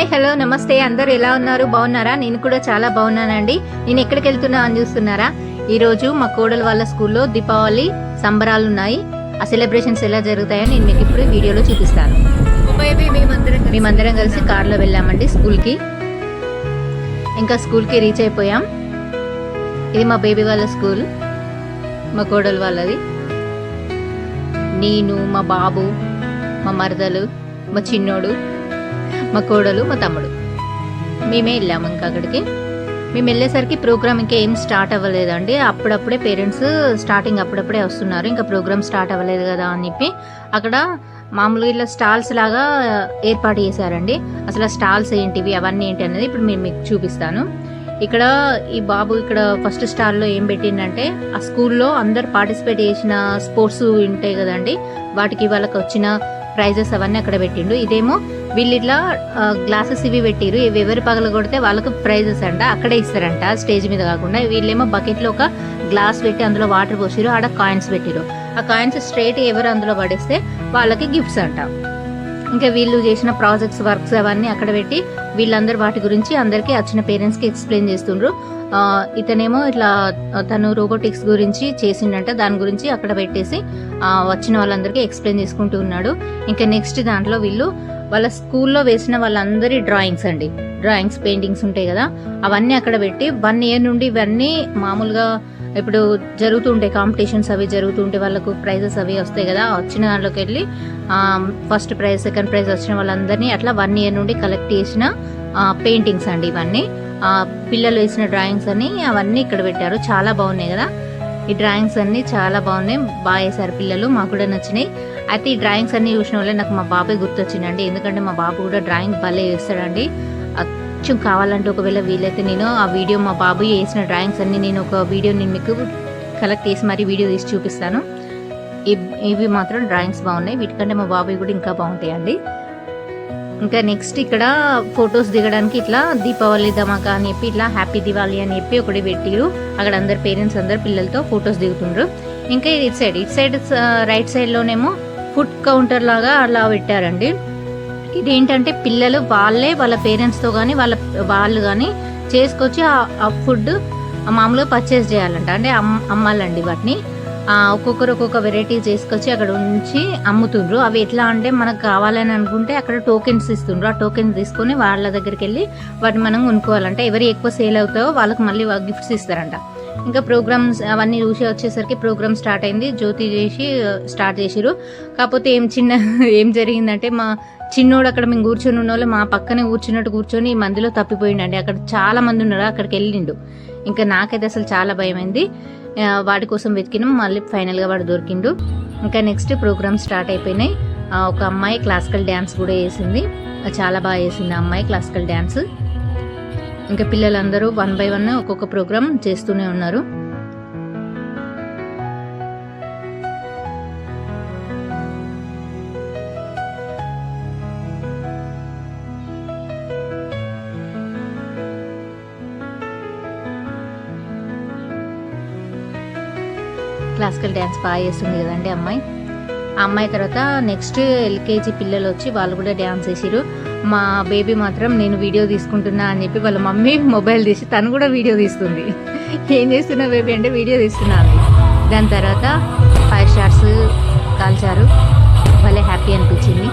Hi hello నమస్తే. అందరు ఎలా ఉన్నారు? బాగున్నారా? నేను కూడా చాలా బాగున్నానండి. నేను ఎక్కడికి వెళ్తున్నా అని చూస్తున్నారా? ఈరోజు మా కోడలు వాళ్ళ స్కూల్లో దీపావళి సంబరాలు ఉన్నాయి ఆ సెలబ్రేషన్స్ ఎలా జరుగుతాయో నేను మీకు ఇప్పుడు వీడియోలో చూపిస్తాను. మేమందరం కలిసి కార్లో వెళ్ళామండి స్కూల్కి. ఇంకా స్కూల్కి రీచ్ అయిపోయాం. ఇది మా బేబీ వాళ్ళ స్కూల్. మా కోడలు వాళ్ళది. నేను మా బాబు మా మరదలు మా చిన్నోడు. మా కోడలు మా తమ్ముడు. మేమే వెళ్ళాము ఇంకా అక్కడికి. మేము వెళ్ళేసరికి ప్రోగ్రామ్ ఇంకా ఏం స్టార్ట్ అవ్వలేదండి. అప్పుడప్పుడే పేరెంట్స్ స్టార్టింగ్ అప్పుడప్పుడే వస్తున్నారు. ఇంకా ప్రోగ్రామ్ స్టార్ట్ అవ్వలేదు కదా అని చెప్పి అక్కడ మామూలుగా ఇలా స్టాల్స్ లాగా ఏర్పాటు చేశారండి. అసలు స్టాల్స్ ఏంటివి అవన్నీ ఏంటి అనేది ఇప్పుడు నేను మీకు చూపిస్తాను. ఇక్కడ ఈ బాబు ఇక్కడ ఫస్ట్ స్టాల్లో ఏం పెట్టిందంటే ఆ స్కూల్లో అందరు పార్టిసిపేట్ చేసిన స్పోర్ట్స్ ఉంటాయి కదండి. వాటికి వాళ్ళకి వచ్చిన ప్రైజెస్ అవన్నీ అక్కడ పెట్టిండు. ఇదేమో వీళ్ళు ఇట్లా గ్లాసెస్ ఇవి పెట్టిరు ఇవి ఎవరు పగల కొడితే వాళ్ళకు ప్రైజెస్ అంట అక్కడే ఇస్తారంట స్టేజ్ మీద కాకుండా. వీళ్ళేమో బకెట్లో ఒక గ్లాస్ పెట్టి అందులో వాటర్ పోసిరు ఆడ కాయిన్స్ పెట్టిరు ఆ కాయిన్స్ స్ట్రైట్ ఎవరు అందులో పడేస్తే వాళ్ళకి గిఫ్ట్స్ అంట. ఇంకా వీళ్ళు చేసిన ప్రాజెక్ట్స్ వర్క్స్ అవన్నీ అక్కడ పెట్టి వీళ్ళందరూ వాటి గురించి అందరికీ వచ్చిన పేరెంట్స్కి ఎక్స్ప్లెయిన్ చేస్తుండ్రు. ఇతనేమో ఇట్లా తను రోబోటిక్స్ గురించి చేసిండంట. దాని గురించి అక్కడ పెట్టేసి వచ్చిన వాళ్ళందరికీ ఎక్స్ప్లెయిన్ చేసుకుంటూ ఉన్నాడు. ఇంకా నెక్స్ట్ దాంట్లో వీళ్ళు వాళ్ళ స్కూల్లో వేసిన వాళ్ళందరి డ్రాయింగ్స్ అండి. డ్రాయింగ్స్ పెయింటింగ్స్ ఉంటాయి కదా. అవన్నీ అక్కడ పెట్టి వన్ ఇయర్ నుండి ఇవన్నీ మామూలుగా ఇప్పుడు జరుగుతుంటాయి కాంపిటీషన్స్ అవి జరుగుతుంటే వాళ్ళకు ప్రైజెస్ అవి వస్తాయి కదా. వచ్చిన దాంట్లోకి వెళ్ళి ఫస్ట్ ప్రైజ్ సెకండ్ ప్రైజ్ వచ్చిన వాళ్ళందరినీ అట్లా వన్ ఇయర్ నుండి కలెక్ట్ చేసిన పెయింటింగ్స్ అండి ఇవన్నీ. పిల్లలు వేసిన డ్రాయింగ్స్ అన్ని అవన్నీ ఇక్కడ పెట్టారు. చాలా బాగున్నాయి కదా. ఈ డ్రాయింగ్స్ అన్ని చాలా బాగున్నాయి. బాగా వేశారు పిల్లలు. మాకు కూడా నచ్చినాయి. అయితే ఈ డ్రాయింగ్స్ అన్ని చూసిన వాళ్ళే నాకు మా బాబాయ్ గుర్తొచ్చిందండి ఎందుకంటే మా బాబు కూడా డ్రాయింగ్ భలే వేస్తాడండి. కొంచెం కావాలంటే ఒకవేళ వీలైతే నేను ఆ వీడియో మా బాబు వేసిన డ్రాయింగ్స్ అన్ని నేను ఒక వీడియో నేను మీకు కలెక్ట్ చేసి మరీ వీడియో తీసి చూపిస్తాను. ఇవి మాత్రం డ్రాయింగ్స్ బాగున్నాయి. వీటికంటే మా బాబాయ్ కూడా ఇంకా బాగుంటాయండి. ఇంకా నెక్స్ట్ ఇక్కడ ఫొటోస్ దిగడానికి ఇట్లా దీపావళి ధమాకా అని చెప్పి ఇట్లా హ్యాపీ దివాళి అని చెప్పి ఒకటి పెట్టిరు. అక్కడ అందరు పేరెంట్స్ అందరు పిల్లలతో ఫొటోస్ దిగుతుండ్రు. ఇంకా ఇది ఇటు సైడ్ ఇటు సైడ్ రైట్ సైడ్ లోనేమో ఫుడ్ కౌంటర్ లాగా అలా పెట్టారండి. ఇదేంటంటే పిల్లలు వాళ్ళే వాళ్ళ పేరెంట్స్తో కానీ వాళ్ళ వాళ్ళు కానీ చేసుకొచ్చి ఆ- ఆ ఫుడ్ మామూలుగా పర్చేస్ చేయాలంట. అంటే అమ్ అమ్మాలండి వాటిని. ఒక్కొక్కరు ఒక్కొక్క వెరైటీ చేసుకొచ్చి అక్కడ ఉంచి అమ్ముతుండ్రు. అవి ఎట్లా అంటే మనకు కావాలని అనుకుంటే అక్కడ టోకెన్స్ ఇస్తుండ్రు. ఆ టోకెన్స్ తీసుకొని వాళ్ళ దగ్గరికి వెళ్ళి వాటిని మనం కొనుక్కోవాలంటే. ఎవరు ఎక్కువ సేల్ అవుతాయో వాళ్ళకి మళ్ళీ గిఫ్ట్స్ ఇస్తారంట. ఇంకా ప్రోగ్రామ్స్ అవన్నీ చూసి వచ్చేసరికి ప్రోగ్రామ్ స్టార్ట్ అయింది. జ్యోతి చేసి స్టార్ట్ చేసిరు కాకపోతే ఏం చిన్న ఏం జరిగిందంటే మా చిన్నోడు అక్కడ మేము కూర్చొని ఉన్న వాళ్ళు మా పక్కనే కూర్చున్నట్టు కూర్చొని ఈ మందిలో తప్పిపోయిండండి. అక్కడ చాలా మంది ఉన్నారు. అక్కడికి వెళ్ళిండు. ఇంకా నాకైతే అసలు చాలా భయమైంది. వాటి కోసం వెతికినాం. మళ్ళీ ఫైనల్గా వాడు దొరికిండు. ఇంకా నెక్స్ట్ ప్రోగ్రామ్ స్టార్ట్ అయిపోయినాయి. ఒక అమ్మాయి క్లాసికల్ డ్యాన్స్ కూడా వేసింది. చాలా బాగా వేసింది ఆ అమ్మాయి క్లాసికల్ డ్యాన్స్ ఇంకా పిల్లలందరూ వన్ బై వన్ ఒక్కొక్క ప్రోగ్రామ్ చేస్తూనే ఉన్నారు. క్లాసికల్ డ్యాన్స్ బాగా చేస్తుంది కదండి అమ్మాయి. ఆ అమ్మాయి తర్వాత నెక్స్ట్ ఎల్కేజీ పిల్లలు వచ్చి వాళ్ళు కూడా డ్యాన్స్ చేసిరు మా బేబీ మాత్రం నేను వీడియో తీసుకుంటున్నా అని చెప్పి వాళ్ళ మమ్మీ మొబైల్ తీసి తను కూడా వీడియో తీస్తుంది. ఏం చేస్తున్నా బేబీ అంటే వీడియో తీస్తున్నా దాని తర్వాత ఫైవ్ స్టార్స్ కాల్చారు. భలే హ్యాపీ అనిపించింది.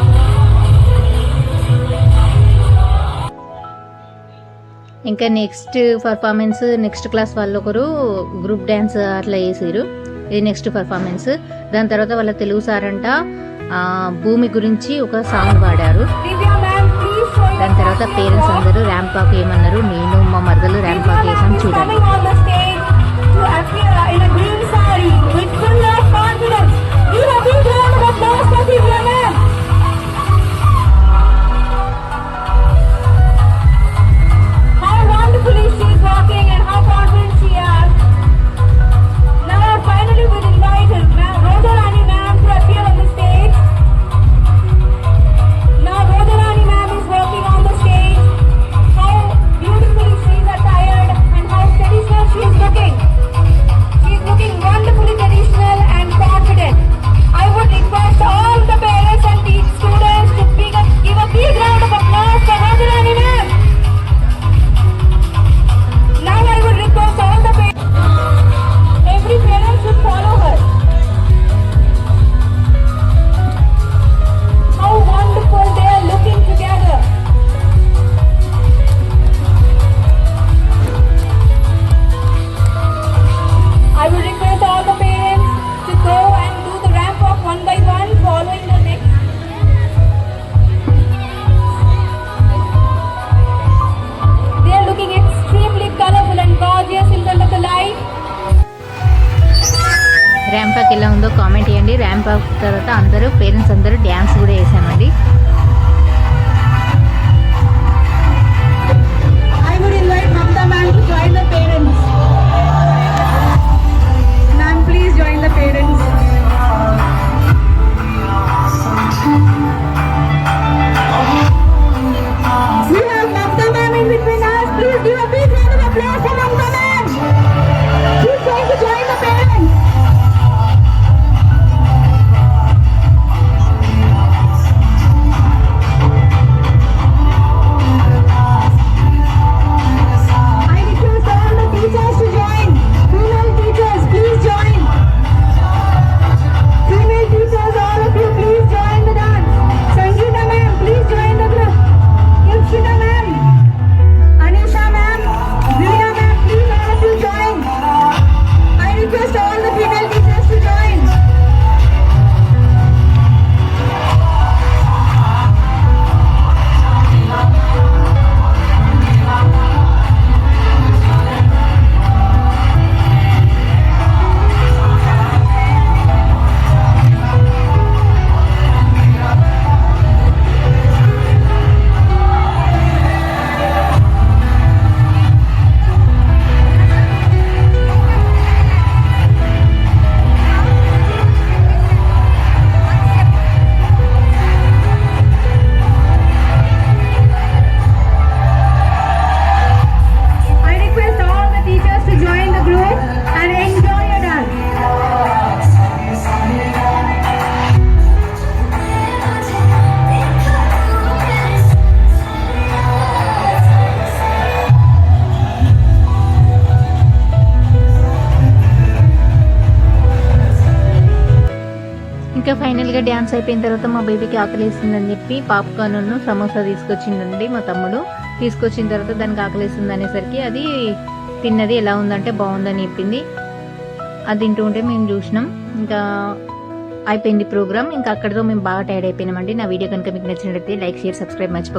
ఇంకా నెక్స్ట్ పర్ఫార్మెన్స్ నెక్స్ట్ క్లాస్ వాళ్ళు ఒకరు గ్రూప్ డ్యాన్స్ అట్లా చేసారు ఇది నెక్స్ట్ పర్ఫార్మెన్స్ దాని తర్వాత వాళ్ళ తెలుగు సార్ అంట భూమి గురించి ఒక సాంగ్ పాడారు. దాని తర్వాత పేరెంట్స్ అందరూ ర్యాంప్ వాక్ ఏమన్నారు? నేను మా మరదలు ర్యాంప్ వాక్ వేసాం చూడండి. చేయండి తర్వాత అందరూ పేరెంట్స్ అందరూ డ్యాన్స్ కూడా వేసామండి ఫైనల్గా డ్యాన్స్ అయిపోయిన తర్వాత మా బేబీకి ఆకలేస్తుందని చెప్పి పాప్కార్న్ సమోసా తీసుకొచ్చిందండి మా తమ్ముడు. తీసుకొచ్చిన తర్వాత దానికి ఆకలేస్తుంది అనేసరికి అది తిన్నది ఎలా ఉందంటే బాగుందని చెప్పింది. అది తింటూ ఉంటే మేము చూసినాం. ఇంకా అయిపోయింది ప్రోగ్రామ్. ఇంకా అక్కడితో మేము బాగా టైర్డ్ అయిపోయినామండి. నా వీడియో కనుక మీకు నచ్చినట్లయితే లైక్ షేర్ సబ్స్క్రైబ్ మర్చిపో